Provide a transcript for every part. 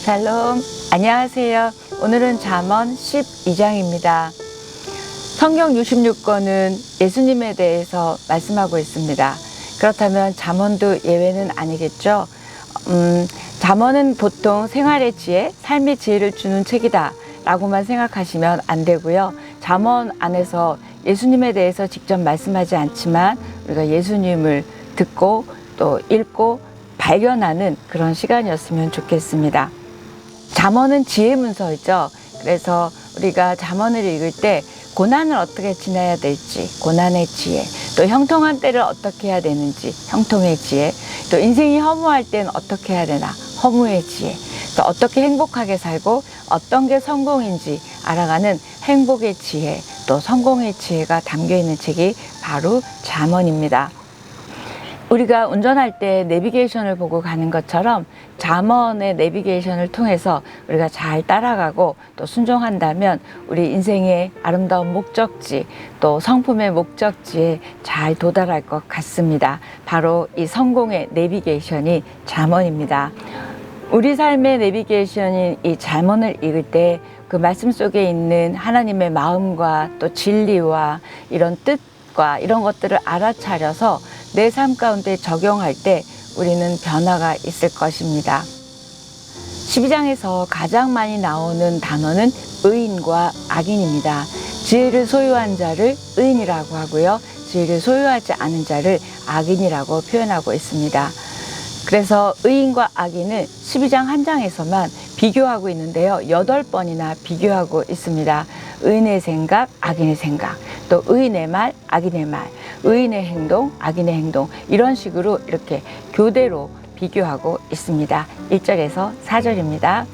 샬롬. 안녕하세요. 오늘은 잠언 12장입니다. 성경 66권은 예수님에 대해서 말씀하고 있습니다. 그렇다면 잠언도 예외는 아니겠죠? 음, 잠언은 보통 생활의 지혜, 삶의 지혜를 주는 책이다. 라고만 생각하시면 안 되고요. 잠언 안에서 예수님에 대해서 직접 말씀하지 않지만 우리가 예수님을 듣고 또 읽고 발견하는 그런 시간이었으면 좋겠습니다. 잠언은 지혜 문서이죠. 그래서 우리가 잠언을 읽을 때 고난을 어떻게 지나야 될지, 고난의 지혜, 또 형통한 때를 어떻게 해야 되는지, 형통의 지혜, 또 인생이 허무할 때는 어떻게 해야 되나, 허무의 지혜, 또 어떻게 행복하게 살고 어떤 게 성공인지 알아가는 행복의 지혜, 또 성공의 지혜가 담겨 있는 책이 바로 잠언입니다. 우리가 운전할 때 내비게이션을 보고 가는 것처럼 잠언의 내비게이션을 통해서 우리가 잘 따라가고 또 순종한다면 우리 인생의 아름다운 목적지 또 성품의 목적지에 잘 도달할 것 같습니다. 바로 이 성공의 내비게이션이 잠언입니다. 우리 삶의 내비게이션인 이 잠언을 읽을 때 그 말씀 속에 있는 하나님의 마음과 또 진리와 이런 뜻과 이런 것들을 알아차려서 내 삶 가운데 적용할 때 우리는 변화가 있을 것입니다. 12장에서 가장 많이 나오는 단어는 의인과 악인입니다. 지혜를 소유한 자를 의인이라고 하고요. 지혜를 소유하지 않은 자를 악인이라고 표현하고 있습니다. 그래서 의인과 악인을 12장 한 장에서만 비교하고 있는데요. 여덟 번이나 비교하고 있습니다. 의인의 생각, 악인의 생각, 또 의인의 말, 악인의 말, 의인의 행동, 악인의 행동, 이런 식으로 이렇게 교대로 비교하고 있습니다. 1절에서 4절입니다.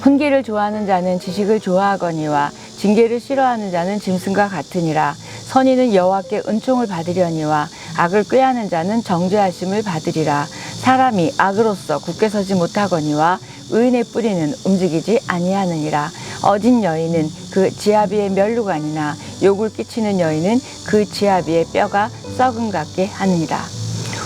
훈계를 좋아하는 자는 지식을 좋아하거니와 징계를 싫어하는 자는 짐승과 같으니라. 선인은 여호와께 은총을 받으려니와 악을 꾀하는 자는 정죄하심을 받으리라. 사람이 악으로서 굳게 서지 못하거니와 의인의 뿌리는 움직이지 아니하느니라. 어진 여인은 그 지아비의 멸루관이나 욕을 끼치는 여인은 그 지아비의 뼈가 썩은 같게 하느니라.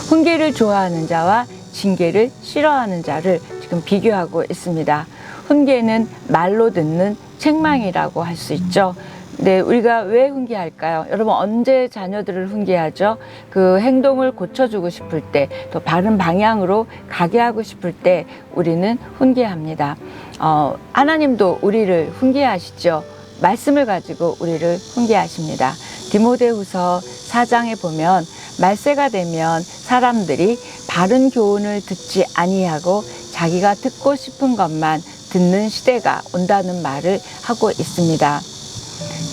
훈계를 좋아하는 자와 징계를 싫어하는 자를 지금 비교하고 있습니다. 훈계는 말로 듣는 책망이라고 할 수 있죠. 네, 우리가 왜 훈계할까요? 여러분 언제 자녀들을 훈계하죠? 그 행동을 고쳐주고 싶을 때, 또 바른 방향으로 가게 하고 싶을 때 우리는 훈계합니다. 어, 하나님도 우리를 훈계하시죠. 말씀을 가지고 우리를 훈계하십니다. 디모데후서 4장에 보면 말세가 되면 사람들이 바른 교훈을 듣지 아니하고 자기가 듣고 싶은 것만 듣는 시대가 온다는 말을 하고 있습니다.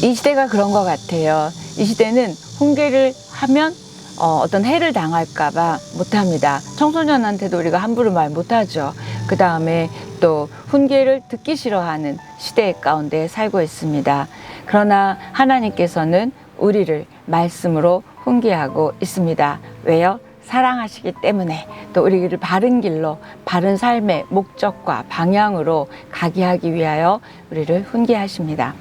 이 시대가 그런 것 같아요. 이 시대는 훈계를 하면 어, 어떤 해를 당할까봐 못합니다. 청소년한테도 우리가 함부로 말 못하죠. 그 다음에 또 훈계를 듣기 싫어하는 시대 가운데 살고 있습니다. 그러나 하나님께서는 우리를 말씀으로 훈계하고 있습니다. 왜요? 사랑하시기 때문에 또 우리를 바른 길로 바른 삶의 목적과 방향으로 가게 하기 위하여 우리를 훈계하십니다.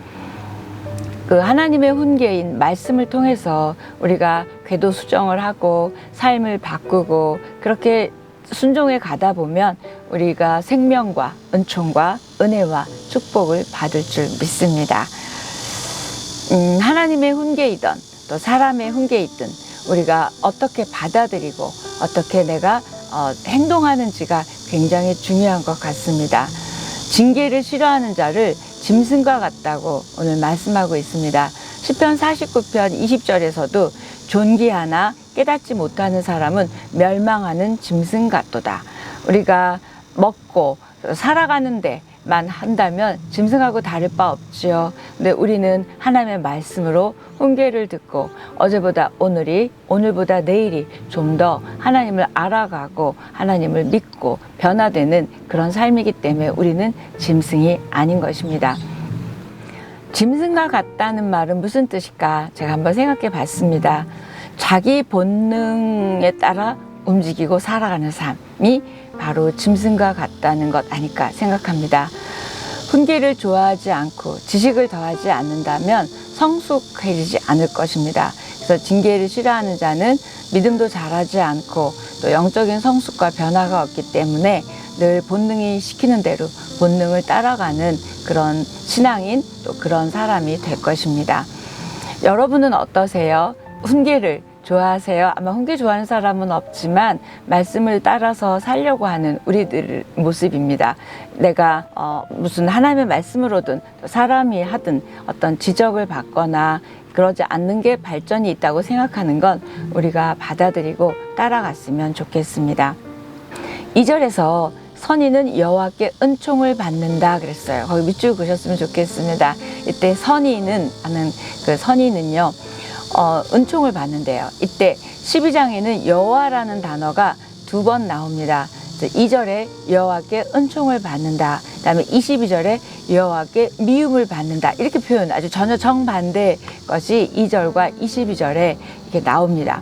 그 하나님의 훈계인 말씀을 통해서 우리가 궤도 수정을 하고 삶을 바꾸고 그렇게 순종해 가다 보면 우리가 생명과 은총과 은혜와 축복을 받을 줄 믿습니다. 음, 하나님의 훈계이든 또 사람의 훈계이든 우리가 어떻게 받아들이고 어떻게 내가 어, 행동하는지가 굉장히 중요한 것 같습니다. 징계를 싫어하는 자를 짐승과 같다고 오늘 말씀하고 있습니다. 10편 49편 20절에서도 존귀하나 깨닫지 못하는 사람은 멸망하는 짐승 같도다. 우리가 먹고 살아가는데 만 한다면 짐승하고 다를 바 없지요. 근데 우리는 하나님의 말씀으로 훈계를 듣고 어제보다 오늘이 오늘보다 내일이 좀 더 하나님을 알아가고 하나님을 믿고 변화되는 그런 삶이기 때문에 우리는 짐승이 아닌 것입니다. 짐승과 같다는 말은 무슨 뜻일까? 제가 한번 생각해 봤습니다. 자기 본능에 따라 움직이고 살아가는 삶 이 바로 짐승과 같다는 것 아닐까 생각합니다. 훈계를 좋아하지 않고 지식을 더하지 않는다면 성숙해지지 않을 것입니다. 그래서 징계를 싫어하는 자는 믿음도 잘하지 않고 또 영적인 성숙과 변화가 없기 때문에 늘 본능이 시키는 대로 본능을 따라가는 그런 신앙인 또 그런 사람이 될 것입니다. 여러분은 어떠세요? 훈계를 좋아하세요? 아마 훈계 좋아하는 사람은 없지만 말씀을 따라서 살려고 하는 우리들 모습입니다. 내가 어, 무슨 하나님의 말씀으로든 또 사람이 하든 어떤 지적을 받거나 그러지 않는 게 발전이 있다고 생각하는 건 우리가 받아들이고 따라갔으면 좋겠습니다. 2절에서 선인은 여호와께 은총을 받는다 그랬어요. 거기 밑줄 그셨으면 좋겠습니다. 이때 선인은 하는 그 선인은요. 어, 은총을 받는데요. 이때 12장에는 여호와라는 단어가 두 번 나옵니다. 2절에 여호와께 은총을 받는다. 그다음에 22절에 여호와께 미움을 받는다. 이렇게 표현 아주 전혀 정반대 것이 2절과 22절에 이렇게 나옵니다.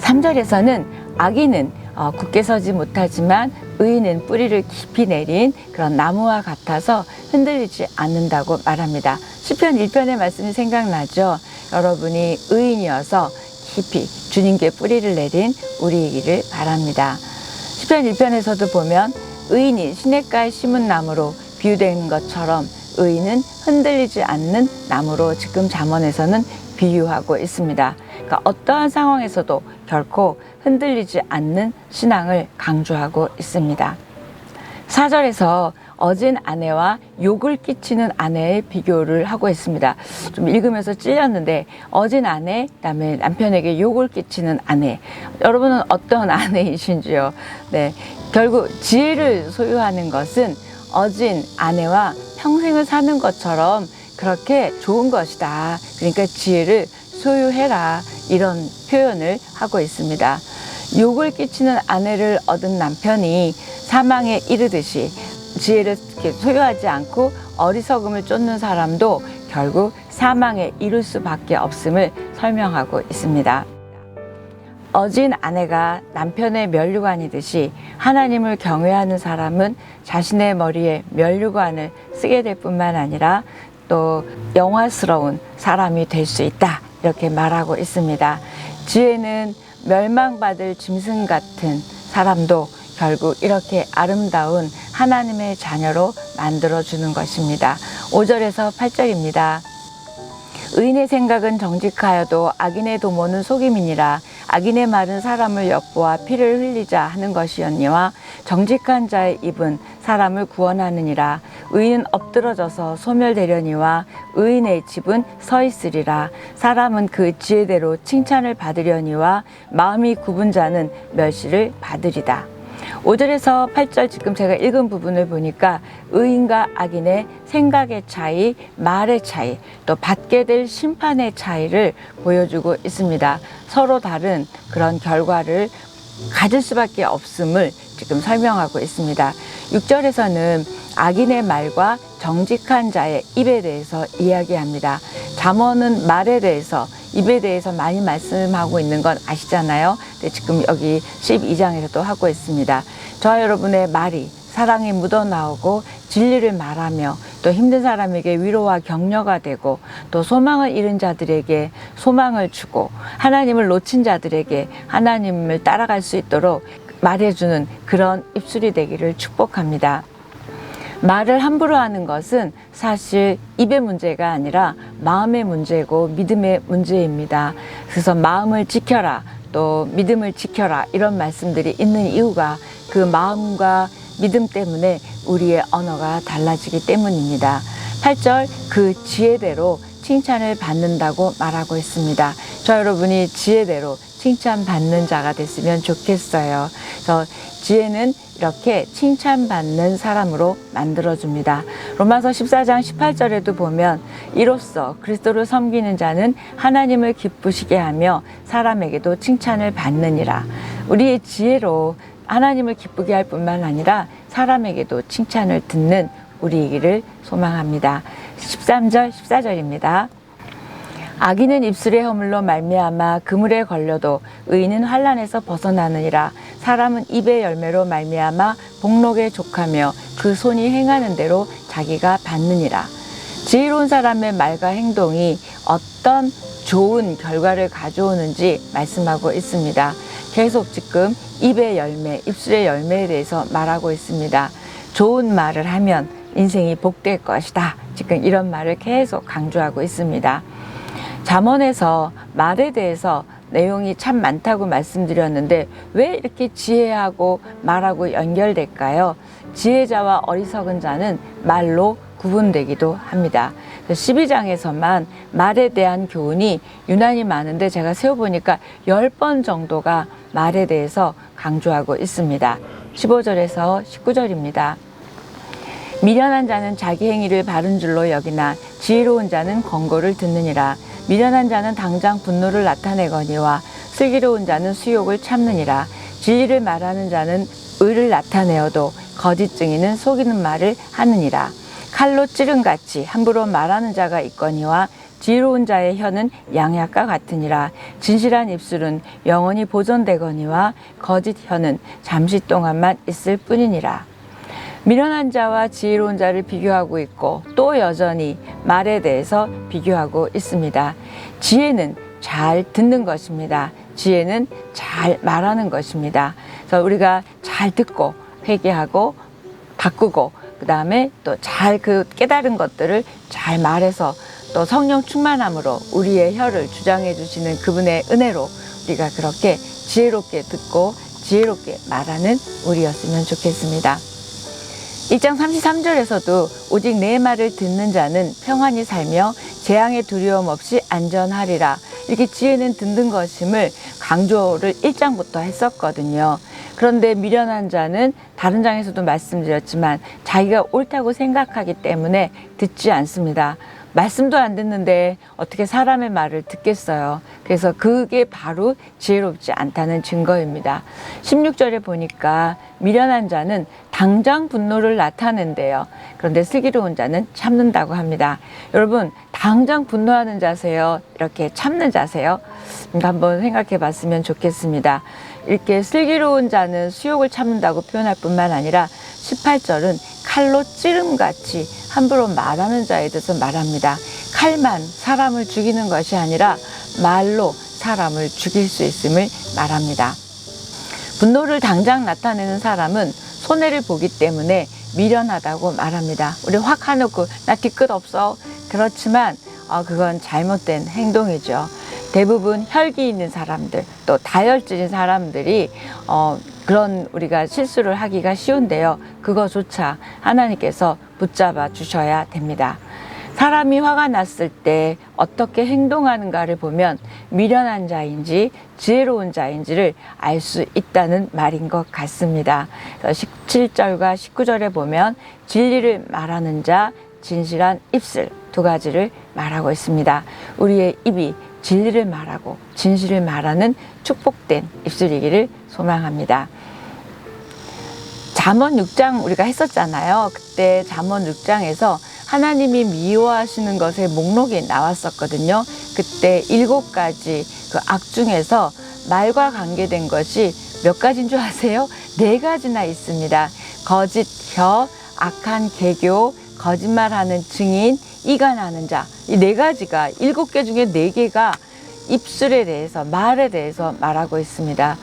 3절에서는 악인은 어, 굳게 서지 못하지만 의인은 뿌리를 깊이 내린 그런 나무와 같아서 흔들리지 않는다고 말합니다. 시편 1편의 말씀이 생각나죠. 여러분이 의인이어서 깊이 주님께 뿌리를 내린 우리이기를 바랍니다. 시편 1편에서도 보면 의인이 시냇가에 심은 나무로 비유된 것처럼 의인은 흔들리지 않는 나무로 지금 잠언에서는 비유하고 있습니다. 그러니까 어떠한 상황에서도 결코 흔들리지 않는 신앙을 강조하고 있습니다. 4절에서 어진 아내와 욕을 끼치는 아내의 비교를 하고 있습니다. 좀 읽으면서 찔렸는데 어진 아내, 그다음에 남편에게 욕을 끼치는 아내. 여러분은 어떤 아내이신지요? 네, 결국 지혜를 소유하는 것은 어진 아내와 평생을 사는 것처럼 그렇게 좋은 것이다. 그러니까 지혜를 소유해라. 이런 표현을 하고 있습니다. 욕을 끼치는 아내를 얻은 남편이 사망에 이르듯이 지혜를 소유하지 않고 어리석음을 쫓는 사람도 결국 사망에 이를 수밖에 없음을 설명하고 있습니다. 어진 아내가 남편의 면류관이듯이 하나님을 경외하는 사람은 자신의 머리에 면류관을 쓰게 될 뿐만 아니라 또 영화스러운 사람이 될 수 있다. 이렇게 말하고 있습니다. 지혜는 멸망받을 짐승 같은 사람도 결국 이렇게 아름다운 하나님의 자녀로 만들어주는 것입니다. 5절에서 8절입니다. 의인의 생각은 정직하여도 악인의 도모는 속임이니라 악인의 말은 사람을 엿보아 피를 흘리자 하는 것이었니와 정직한 자의 입은 사람을 구원하느니라 의인은 엎드러져서 소멸되려니와 의인의 집은 서 있으리라 사람은 그 지혜대로 칭찬을 받으려니와 마음이 굽은 자는 멸시를 받으리다 5절에서 8절 지금 제가 읽은 부분을 보니까 의인과 악인의 생각의 차이, 말의 차이, 또 받게 될 심판의 차이를 보여주고 있습니다. 서로 다른 그런 결과를 가질 수밖에 없음을 지금 설명하고 있습니다. 6절에서는 악인의 말과 정직한 자의 입에 대해서 이야기합니다. 잠언은 말에 대해서 입에 대해서 많이 말씀하고 있는 건 아시잖아요. 근데 지금 여기 12장에서도 하고 있습니다. 저와 여러분의 말이 사랑이 묻어나오고 진리를 말하며 또 힘든 사람에게 위로와 격려가 되고 또 소망을 잃은 자들에게 소망을 주고 하나님을 놓친 자들에게 하나님을 따라갈 수 있도록 말해주는 그런 입술이 되기를 축복합니다. 말을 함부로 하는 것은 사실 입의 문제가 아니라 마음의 문제고 믿음의 문제입니다. 그래서 마음을 지켜라, 또 믿음을 지켜라, 이런 말씀들이 있는 이유가 그 마음과 믿음 때문에 우리의 언어가 달라지기 때문입니다. 8절 그 지혜대로 칭찬을 받는다고 말하고 있습니다. 저 여러분이 지혜대로 칭찬받는 자가 됐으면 좋겠어요. 그래서 지혜는 이렇게 칭찬받는 사람으로 만들어줍니다. 로마서 14장 18절에도 보면 이로써 그리스도를 섬기는 자는 하나님을 기쁘시게 하며 사람에게도 칭찬을 받느니라. 우리의 지혜로 하나님을 기쁘게 할 뿐만 아니라 사람에게도 칭찬을 듣는 우리이기를 소망합니다. 13절, 14절입니다. 악인은 입술의 허물로 말미암아 그물에 걸려도 의인은 환란에서 벗어나느니라 사람은 입의 열매로 말미암아 복록에 족하며 그 손이 행하는 대로 자기가 받느니라 지혜로운 사람의 말과 행동이 어떤 좋은 결과를 가져오는지 말씀하고 있습니다. 계속 지금 입의 열매, 입술의 열매에 대해서 말하고 있습니다. 좋은 말을 하면 인생이 복될 것이다. 지금 이런 말을 계속 강조하고 있습니다. 잠언에서 말에 대해서 내용이 참 많다고 말씀드렸는데 왜 이렇게 지혜하고 말하고 연결될까요? 지혜자와 어리석은 자는 말로 구분되기도 합니다. 12장에서만 말에 대한 교훈이 유난히 많은데 제가 세어보니까 10번 정도가 말에 대해서 강조하고 있습니다. 15절에서 19절입니다. 미련한 자는 자기 행위를 바른 줄로 여기나 지혜로운 자는 권고를 듣느니라. 미련한 자는 당장 분노를 나타내거니와 슬기로운 자는 수욕을 참느니라. 진리를 말하는 자는 의를 나타내어도 거짓 증인은 속이는 말을 하느니라. 칼로 찌른 같이 함부로 말하는 자가 있거니와 지혜로운 자의 혀는 양약과 같으니라. 진실한 입술은 영원히 보존되거니와 거짓 혀는 잠시 동안만 있을 뿐이니라. 미련한 자와 지혜로운 자를 비교하고 있고 또 여전히 말에 대해서 비교하고 있습니다. 지혜는 잘 듣는 것입니다. 지혜는 잘 말하는 것입니다. 그래서 우리가 잘 듣고 회개하고 바꾸고 그 다음에 또 잘 그 깨달은 것들을 잘 말해서 또 성령 충만함으로 우리의 혀를 주장해 주시는 그분의 은혜로 우리가 그렇게 지혜롭게 듣고 지혜롭게 말하는 우리였으면 좋겠습니다. 1장 33절에서도 오직 내 말을 듣는 자는 평안히 살며 재앙의 두려움 없이 안전하리라. 이렇게 지혜는 듣는 것임을 강조를 1장부터 했었거든요. 그런데 미련한 자는 다른 장에서도 말씀드렸지만 자기가 옳다고 생각하기 때문에 듣지 않습니다. 말씀도 안 듣는데 어떻게 사람의 말을 듣겠어요. 그래서 그게 바로 지혜롭지 않다는 증거입니다. 16절에 보니까 미련한 자는 당장 분노를 나타낸대요. 그런데 슬기로운 자는 참는다고 합니다. 여러분, 당장 분노하는 자세요? 이렇게 참는 자세요? 한번 생각해 봤으면 좋겠습니다. 이렇게 슬기로운 자는 수욕을 참는다고 표현할 뿐만 아니라 18절은 칼로 찌름같이 함부로 말하는 자에 대해서 말합니다. 칼만 사람을 죽이는 것이 아니라 말로 사람을 죽일 수 있음을 말합니다. 분노를 당장 나타내는 사람은 손해를 보기 때문에 미련하다고 말합니다. 우리 확 하놓고 나 뒤끝 없어. 그렇지만 어, 그건 잘못된 행동이죠. 대부분 혈기 있는 사람들 또 다혈질인 사람들이 어, 그런 우리가 실수를 하기가 쉬운데요. 그거조차 하나님께서 붙잡아 주셔야 됩니다. 사람이 화가 났을 때 어떻게 행동하는가를 보면 미련한 자인지 지혜로운 자인지를 알 수 있다는 말인 것 같습니다. 17절과 19절에 보면 진리를 말하는 자, 진실한 입술 두 가지를 말하고 있습니다. 우리의 입이 진리를 말하고 진실을 말하는 축복된 입술이기를 소망합니다. 잠언 6장 우리가 했었잖아요. 그때 잠언 6장에서 하나님이 미워하시는 것의 목록이 나왔었거든요. 그때 일곱 가지 그 악 중에서 말과 관계된 것이 몇 가지인 줄 아세요? 네 가지나 있습니다. 거짓 혀, 악한 개교, 거짓말하는 증인, 이간하는 자. 이 네 가지가 일곱 개 중에 네 개가 입술에 대해서 말에 대해서 말하고 있습니다.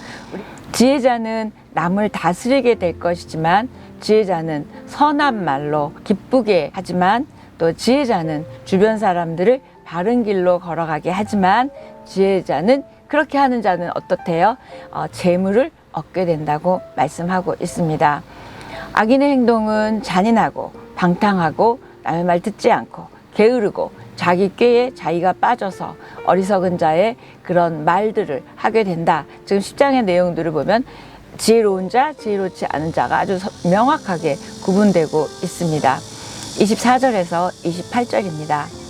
지혜자는 남을 다스리게 될 것이지만 지혜자는 선한 말로 기쁘게 하지만 또 지혜자는 주변 사람들을 바른 길로 걸어가게 하지만 지혜자는 그렇게 하는 자는 어떻대요? 어, 재물을 얻게 된다고 말씀하고 있습니다. 악인의 행동은 잔인하고 방탕하고 남의 말 듣지 않고 게으르고 자기 꾀에 자기가 빠져서 어리석은 자의 그런 말들을 하게 된다. 지금 10장의 내용들을 보면 지혜로운 자, 지혜롭지 않은 자가 아주 명확하게 구분되고 있습니다. 24절에서 28절입니다.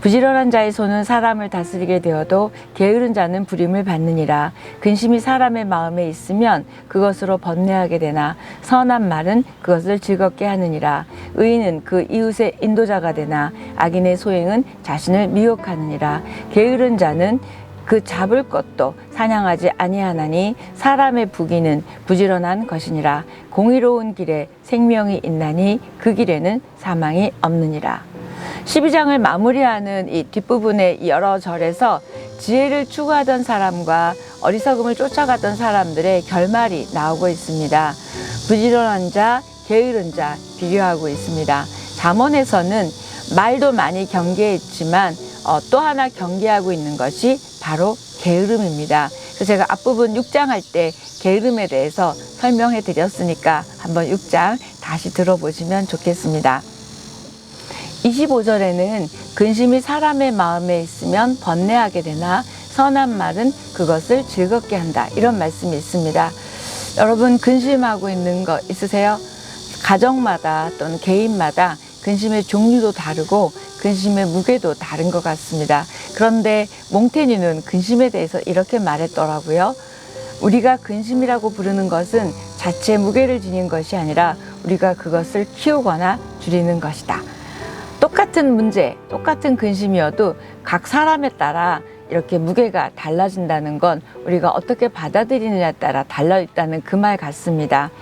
부지런한 자의 손은 사람을 다스리게 되어도 게으른 자는 부림을 받느니라. 근심이 사람의 마음에 있으면 그것으로 번뇌하게 되나 선한 말은 그것을 즐겁게 하느니라. 의인은 그 이웃의 인도자가 되나 악인의 소행은 자신을 미혹하느니라. 게으른 자는 그 잡을 것도 사냥하지 아니하나니 사람의 부기는 부지런한 것이니라 공의로운 길에 생명이 있나니 그 길에는 사망이 없느니라 12장을 마무리하는 이 뒷부분의 여러 절에서 지혜를 추구하던 사람과 어리석음을 쫓아가던 사람들의 결말이 나오고 있습니다. 부지런한 자, 게으른 자 비교하고 있습니다. 잠언에서는 말도 많이 경계했지만 어, 또 하나 경계하고 있는 것이 바로 게으름입니다. 그래서 제가 앞부분 6장 할 때 게으름에 대해서 설명해 드렸으니까 한번 6장 다시 들어보시면 좋겠습니다. 25절에는 근심이 사람의 마음에 있으면 번뇌하게 되나 선한 말은 그것을 즐겁게 한다. 이런 말씀이 있습니다. 여러분 근심하고 있는 거 있으세요? 가정마다 또는 개인마다 근심의 종류도 다르고 근심의 무게도 다른 것 같습니다. 그런데 몽테뉴는 근심에 대해서 이렇게 말했더라고요. 우리가 근심이라고 부르는 것은 자체 무게를 지닌 것이 아니라 우리가 그것을 키우거나 줄이는 것이다. 똑같은 문제, 똑같은 근심이어도 각 사람에 따라 이렇게 무게가 달라진다는 건 우리가 어떻게 받아들이느냐에 따라 달라 있다는 그 말 같습니다.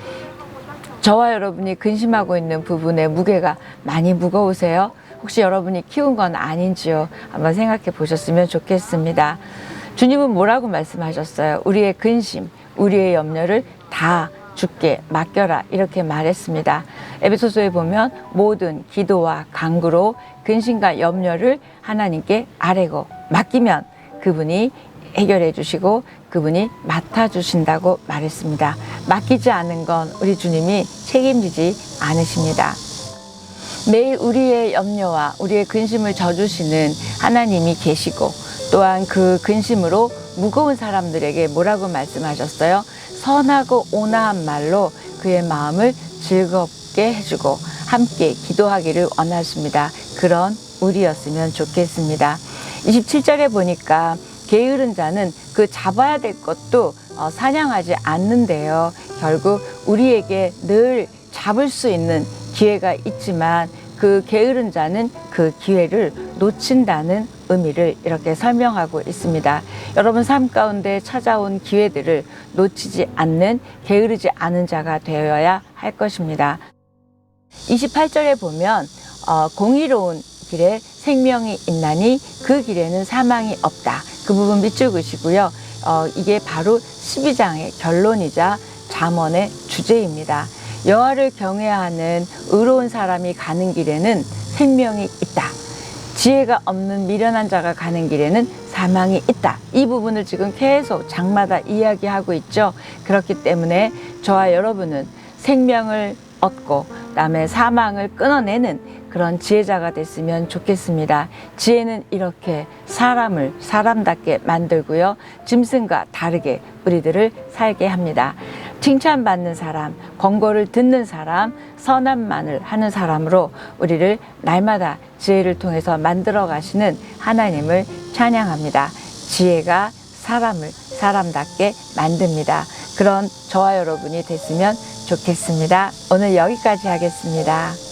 저와 여러분이 근심하고 있는 부분의 무게가 많이 무거우세요? 혹시 여러분이 키운 건 아닌지요? 한번 생각해 보셨으면 좋겠습니다. 주님은 뭐라고 말씀하셨어요? 우리의 근심, 우리의 염려를 다 주께 맡겨라 이렇게 말했습니다. 에베소서에 보면 모든 기도와 간구로 근심과 염려를 하나님께 아뢰고 맡기면 그분이 해결해 주시고 그분이 맡아 주신다고 말했습니다. 맡기지 않은 건 우리 주님이 책임지지 않으십니다. 매일 우리의 염려와 우리의 근심을 져주시는 하나님이 계시고 또한 그 근심으로 무거운 사람들에게 뭐라고 말씀하셨어요? 선하고 온화한 말로 그의 마음을 즐겁게 해주고 함께 기도하기를 원하십니다. 그런 우리였으면 좋겠습니다. 27절에 보니까 게으른 자는 그 잡아야 될 것도 어, 사냥하지 않는데요. 결국 우리에게 늘 잡을 수 있는 기회가 있지만 그 게으른 자는 그 기회를 놓친다는 의미를 이렇게 설명하고 있습니다. 여러분 삶 가운데 찾아온 기회들을 놓치지 않는 게으르지 않은 자가 되어야 할 것입니다. 28절에 보면 어, 공의로운 길에 생명이 있나니 그 길에는 사망이 없다. 그 부분 밑줄 그시고요. 어, 이게 바로 12장의 결론이자 잠언의 주제입니다. 여호와를 경외하는 의로운 사람이 가는 길에는 생명이 있다. 지혜가 없는 미련한 자가 가는 길에는 사망이 있다. 이 부분을 지금 계속 장마다 이야기하고 있죠. 그렇기 때문에 저와 여러분은 생명을 얻고 남의 사망을 끊어내는 그런 지혜자가 됐으면 좋겠습니다. 지혜는 이렇게 사람을 사람답게 만들고요. 짐승과 다르게 우리들을 살게 합니다. 칭찬받는 사람, 권고를 듣는 사람, 선한 말을 하는 사람으로 우리를 날마다 지혜를 통해서 만들어 가시는 하나님을 찬양합니다. 지혜가 사람을 사람답게 만듭니다. 그런 저와 여러분이 됐으면 좋겠습니다. 오늘 여기까지 하겠습니다.